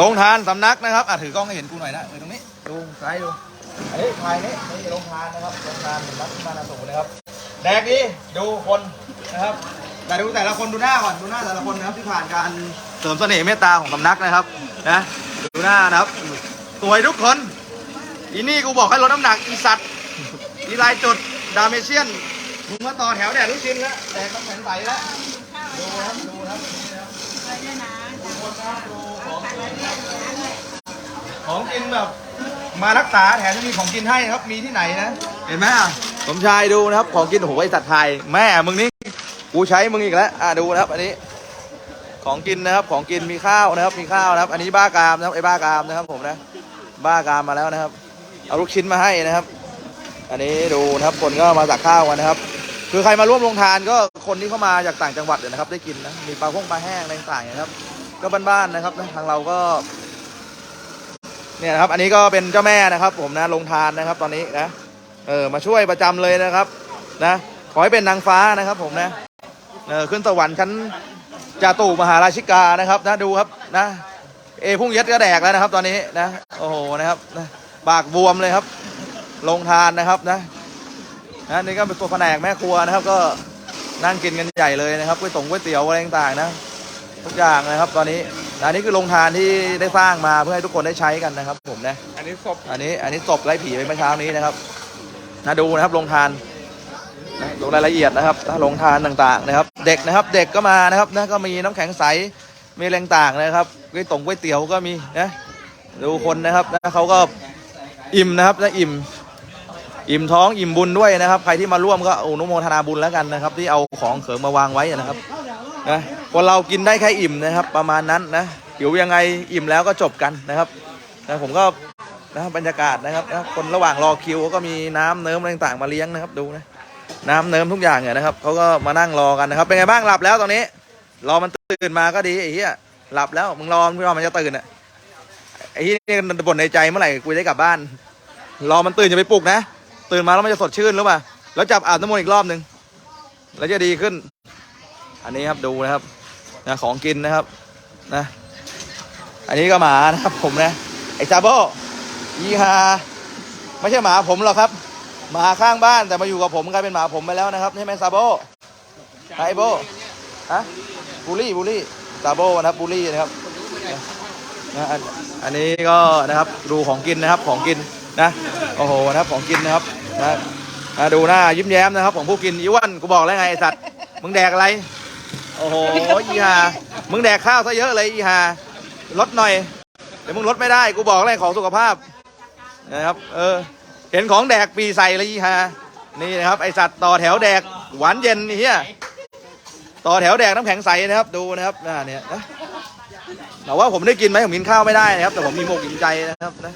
ลงทานสำนักนะครับอะถือกล้องให้เห็นกูหน่อยนะเออตรงนี้ดูซ้ายดูอันนี้ถ่ายนี่นี่ลงทานนะครับลงทานสำนักที่มานาสูนะครับแดกดีดูคนนะครับ แต่ดูแต่ละคนดูหน้าก่อนดูหน้าแต่ละคนนะครับที่ผ่านการเสริมเสน่ห์เมตตาของสำนักนะครับนะดูหน้านะครับสวยทุกคนอีนี่กูบอกให้ลดน้ำหนักอีสัตว์อีลายจุดดาเมเชียนมึงมาต่อแถวแดกลูกชิ้นแล้วแดกน้ำแข็งใสแล้วดูนะครับดูนะครับนี่นะครับดูคนนะครับดู ของกินแบบ มารักษาแถมจะมีของกินให้นะครับ มีที่ไหนนะ เห็นไหมอะสมชายดูนะครับ ของกินโอ้โหไอสัตว์ไทย แม่มึงนี่กูใช้มึงอีกแล้วอะดูนะครับ อันนี้ ของกินนะครับ ของกินมีข้าวนะครับ มีข้าวนะครับ อันนี้บ้ากามนะครับไอ้บ้ากามนะครับ ผมนะ บ้ากามมาแล้วนะครับ เอาลูกชิ้นมาให้นะครับ อันนี้ดูนะครับคนก็มาตักข้าวกันนะครับคือใครมาร่วมลงทานก็คนที่เข้ามาจากต่างจังหวัดเนี่ยนะครับ ได้กินนะมีปลาพงปลาแห้งอะไรต่างๆนะครับ ก็บ้านๆนะครับนะทางเราก็ เนี่ยนะครับ อันนี้ก็เป็นเจ้าแม่นะครับ ผมนะลงทานนะครับ ตอนนี้นะเออมาช่วยประจำเลยนะครับ นะขอให้เป็นนางฟ้านะครับ ผมนะเออขึ้นสวรรค์ชั้นจาตุมหาราชิกานะครับ นะดูครับนะเอพุ่งเย็ดก็แดกแล้วนะครับ ตอนนี้นะโอ้โหนะครับนะปากบวมเลยครับ ลงทานนะครับนะนะนี่ก็เป็นตัวแผนกแม่ครัวนะครับ ก็นั่งกินกันใหญ่เลยนะครับก๋วยตงก๋วยเตี๋ยวอะไรต่างๆนะ ทุกอย่างนะครับ ตอนนี้อันนี้คือโรงทานที่ได้สร้างมาเพื่อให้ทุกคนได้ใช้กันนะครับ ผมนะอันนี้ศพอันนี้อันนี้ศพไล่ผีไปเมื่อเช้านี้นะครับนะดูนะครับโรงทานนะลงรายละเอียดนะครับนะโรงทานต่างๆนะครับ เด็กนะครับเด็กก็มานะครับนะก็มีน้ำแข็งใสมีแรงต่างนะครับก๋วยตงก๋วยเตี๋ยวก็มีนะดูคนนะครับนะเขาก็อิ่มนะครับนะอิ่มอิ่มท้องอิ่มบุญด้วยนะครับ ใครที่มาร่วมก็อนุโมทนาบุญแล้วกันนะครับ ที่เอาของเขิงมาวางไว้นะครับนะ คนเรากินได้แค่อิ่มนะครับ ประมาณนั้นนะหิวยังไงอิ่มแล้วก็จบกันนะครับนะผมก็นะบบรรยากาศนะครับนะคนระหว่างรอคิวก็มีน้ำเนิ้มอะไรต่างๆมาเลี้ยงนะครับดูนะน้ำเนิ้มทุกอย่างเนี่ยนะครับเขาก็มานั่งรอกันนะครับ เป็นไงบ้างหลับแล้วตอนนี้ รอมันตื่นมาก็ดีไอ้เหี้ยหลับแล้วมึงรอไม่รอมันจะตื่นอะไอ้เหี้ยนี่มันบ่นในใจเมื่อไหร่กูจะได้กลับบ้าน รอมันตื่นจะไปปลุกนะ ตื่นมาแล้วมันจะสดชื่นหรือเปล่าแล้วจับอาบน้ำมนต์อีกรอบหนึ่งแล้วจะดีขึ้น อันนี้ครับดูนะครับ นะของกินนะครับนะอันนี้ก็หมานะครับผมนะไอ้ซาโบยี่ฮาไม่ใช่หมาผมหรอกครับหมาข้างบ้านแต่มาอยู่กับผมกลายเป็นหมาผมไปแล้วนะครับใช่ไหมซาโบไฮโบฮะบูลี่บูลี่ซาโบนะครับบูลี่นะครับนะอันนี้ก็นะครับดูของกินนะครับของกินนะโอ้โหนะครับของกินนะครับนะดูหน้ายิ้มแย้มนะครับของผู้กินอีวันกูบอกแล้วไงไอสัตว์มึงแดกอะไร อ้โหอีฮามึงแดกข้าวซะเยอะเลยอีฮาลดหน่อย เดี๋ยวมึงลดไม่ได้ กูบอกเลยของสุขภาพนะครับ เออ เห็นของแดกปีใส่เลยอีฮะนี่นะครับ ไอสัตว์ต่อแถวแดกหวานเย็นนี่เฮียต่อแถวแดกน้ำแข็งใสนะครับ ดูนะครับน่าเนี่ยนะแต่ว่าผมได้กินไหมผมกินข้าวไม่ได้นะครับ แต่ผมมีหมกอิ่มใจนะครับนะ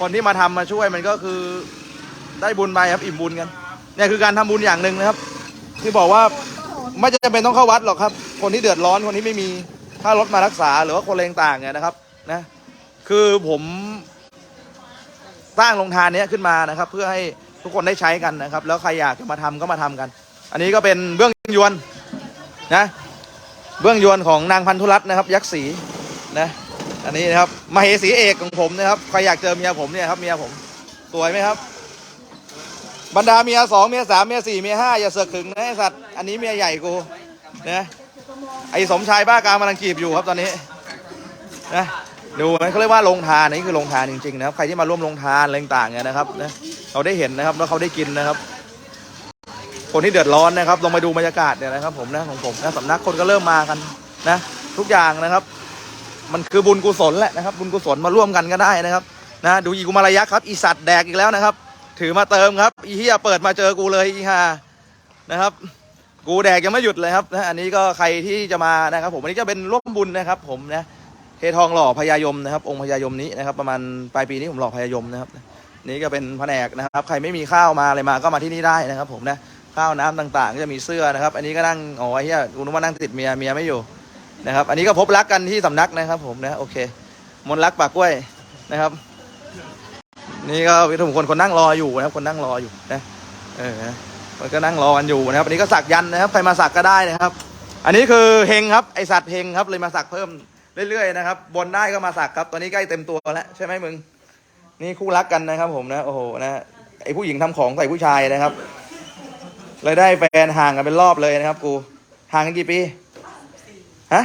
คนที่มาทำมาช่วยมันก็คือได้บุญไปครับอิ่มบุญกันเนี่ยคือการทำบุญอย่างหนึ่งนะครับ ที่บอกว่าไม่จำเป็นต้องเข้าวัดหรอกครับ คนที่เดือดร้อนคนที่ไม่มีค่ารถมารักษาหรือว่าคนอะไรต่างเนี่ยนะครับนะคือผมสร้างโรงทานนี้ขึ้นมานะครับ เพื่อให้ทุกคนได้ใช้กันนะครับ แล้วใครอยากจะมาทำก็มาทำกัน อันนี้ก็เป็นเบื้องยวนนะเบื้องยวนของนางพันธุรัตน์นะครับ ยักษ์ศรีนะอันนี้นะครับมาเหสีเอกของผมนะครับใครอยากเจอเมียผมเนี่ยครับเมียผมสวยไหมครับ บรรดาเมียสองเมียสามเมียสี่เมียห้าอย่าเสือกถึงนะไอสัตว์อันนี้เมียใหญ่กูนะ ไอ้สมชายบ้ากามกำลังจีบอยู่ครับตอนนี้นะดูมันเขาเรียกว่าลงทานนี่คือลงทานจริงๆนะครับใครที่มาร่วมลงทานอะไรต่างๆเนี่ยนะครับนะเราได้เห็นนะครับแล้วเขาได้กินนะครับ คนที่เดือดร้อนนะครับลองไปดูบรรยากาศเนี่ยนะครับ ผมนะของผมนะสำนักคนก็เริ่มมากันนะ ทุกอย่างนะครับ มันคือบุญกุศลแหละนะครับ บุญกุศลมาร่วมกันก็ได้นะครับ นะ ดูอีกุมารยักษ์ครับอีสัตว์แดกอีกแล้วนะครับ ถือมาเติมครับอีเฮียเปิดมาเจอกูเลยอีฮานะครับ กูแดกยังไม่หยุดเลยครับนะอันนี้ก็ใครที่จะมานะครับ ผมอันนี้จะเป็นร่วมบุญนะครับ ผมนะเททองหล่อพญายมนะครับ องค์พญายมนี้นะครับ ประมาณปลายปีนี้ผมหล่อพญายมนะครับ นี่ก็เป็นแผนกนะครับ ใครไม่มีข้าวมาอะไรมาก็มาที่นี่ได้นะครับ ผมนะข้าวน้ำต่างๆ ก็จะมีเสื้อนะครับ อันนี้ก็นั่งอ๋อเฮียกูนึกว่านั่งติดเมียเมียไม่อยู่นะครับ อันนี้ก็พบรักกันที่สำนักนะครับ ผมนะโอเค มนรักปากกล้วยนะครับ นี่ก็เป็นทุกคนคนนั่งรออยู่นะครับ คนนั่งรออยู่นะเออ มันก็นั่งรอกันอยู่นะครับอันนี้ก็สักยันนะครับใครมาสักก็ได้นะครับ อันนี้คือเฮงครับไอสัตว์เฮงครับเลยมาสักเพิ่มเรื่อยๆนะครับบนได้ก็มาสักครับตอนนี้ใกล้เต็มตัวแล้วใช่ไหมมึงนี่คู่รักกันนะครับ ผมนะโอ้โหนะไอผู้หญิงทำของใส่ผู้ชายนะครับเลยได้แฟนห่างกันเป็นรอบเลยนะครับ กูห่างกันกี่ปีฮะ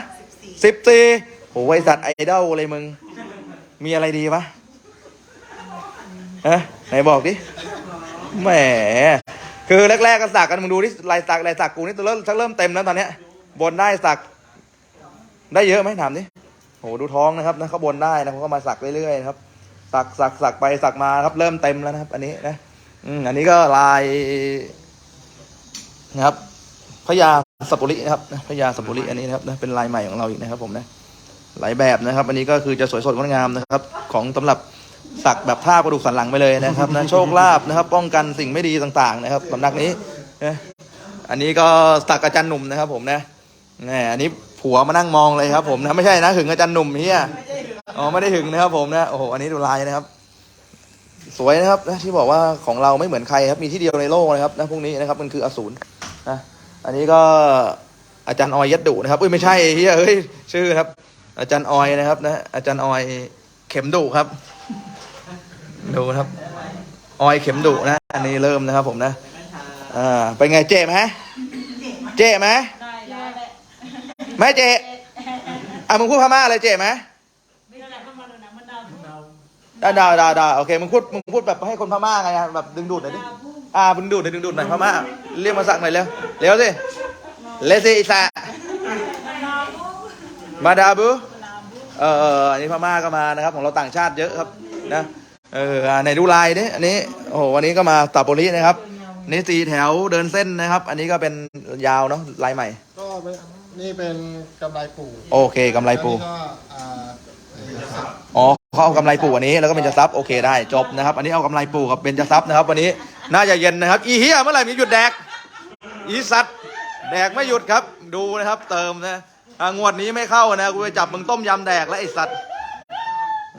สิบสี่โอ้ยสัตว์ไอดอลเลยมึง มีอะไรดีปะฮะไหนบอกดิแหม คือแรกๆก็สักกันมึงดูที่ลายสักลายสักกูนี่ตัวเริ่มชักเริ่มเต็มแล้วตอนเนี้ย บนได้สัก ได้เยอะไหมถามดิโหดูท้องนะครับนะเขาบนได้นะเขาก็มาสักเรื่อยๆนะครับสักสักสักไปสักมาครับ เริ่มเต็มแล้วนะครับ อันนี้นะอืมอันนี้ก็ลายนะครับพญาสัปปุรินะครับพญาสัปปุริอันนี้นะครับนะเป็นลายใหม่ของเราอีกนะครับ ผมนะ หลายแบบนะครับ อันนี้ก็คือจะสวยสดงดงามนะครับ ของสำหรับ สักแบบท่ากระดูกสันหลังไปเลยนะครับนะโชคลาภนะครับ ป้องกันสิ่งไม่ดีต่างๆ นะครับสำนักนี้นะอันนี้ก็สักอาจารย์หนุ่มนะครับ ผมนะแหมอันนี้ผัวมานั่งมองเลยครับ ผมนะไม่ใช่นะหึงอาจารย์หนุ่มเฮียอ๋อไม่ได้หึงนะครับ ผมนะโอ้โหอันนี้ดูลายนะครับ สวยนะครับนะที่บอกว่าของเราไม่เหมือนใครครับมีที่เดียวในโลกนะครับนะพวกนี้นะครับมันคืออสูรนะอันนี้ก็อาจารย์ออยยัดดุนะครับเอ้ยไม่ใช่เฮียเฮ้ยชื่อครับ อาจารย์ออยนะครับ นะอาจารย์ออยเข็มดุครับ ดูนะครับ ออยเข็มดุนะอันนี้เริ่มนะครับผมนะอ่าเป็นไงเจ๊ไหมเจ๊ไหมได้แล้วแหละไหมเจ๊อะมึงพูดพม่าอะไรเจ๊ไหมไม่ได้เข้ามาดูหนังมันดาวพุ่งได้ได้ได้ได้โอเคมึงพูดมึงพูดแบบให้คนพม่าไงแบบดึงดูดหน่อยดิอ่าดึงดูดหน่อยดึงดูดหน่อยพม่าเรียกมาสักหน่อยเร็วเร็วสิเลสิอิสะมันดาวพุ่งมาดาบุเออเอออันนี้พม่าก็มานะครับ ของเราต่างชาติเยอะครับนะ เอออ่าในดูลายนี่อันนี้โอ้โหวันนี้ก็มาตาโปลินะครับนี่สีแถวเดินเส้นนะครับ อันนี้ก็เป็นยาวเนาะลายใหม่ ก็เป็นนี่เป็นกำไรปู่โอเคกำไรปูแล้วนี่ก็อ่าเอ่อสับอ๋อเขาเอากำไรปูอันนี้แล้วก็เป็นจะซับโอเคได้จบนะครับ อันนี้เอากำไรปูกับเป็นจะซับนะครับ วันนี้น่าจะเย็นนะครับ อีเฮียเมื่อไหร่มีหยุดแดก อีสัตว์แดกไม่หยุดครับ ดูนะครับ เติมนะอ่างวดนี้ไม่เข้านะกูจะจับมึงต้มยำแดกแล้วไอสัตว์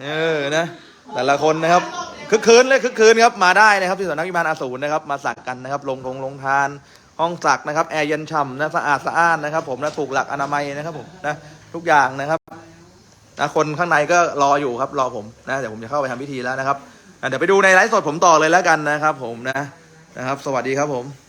เออนะ แต่ละคนนะครับคึกคืนเลยคึกคืนครับมาได้นะครับที่สำนักวิมานอาสูรนะครับมาสักกันนะครับ ลงทงลงทานห้องสักนะครับแอร์เย็นฉ่ำนะสะอาดสะอ้านนะครับ ผมนะถูกหลักอนามัยนะครับผมนะทุกอย่างนะครับนะคนข้างในก็รออยู่ครับรอผมนะเดี๋ยวผมจะเข้าไปทำพิธีแล้วนะครับเดี๋ยวไปดูในไลฟ์สดผมต่อเลยแล้วกันนะครับ ผมนะนะครับ สวัสดีครับผม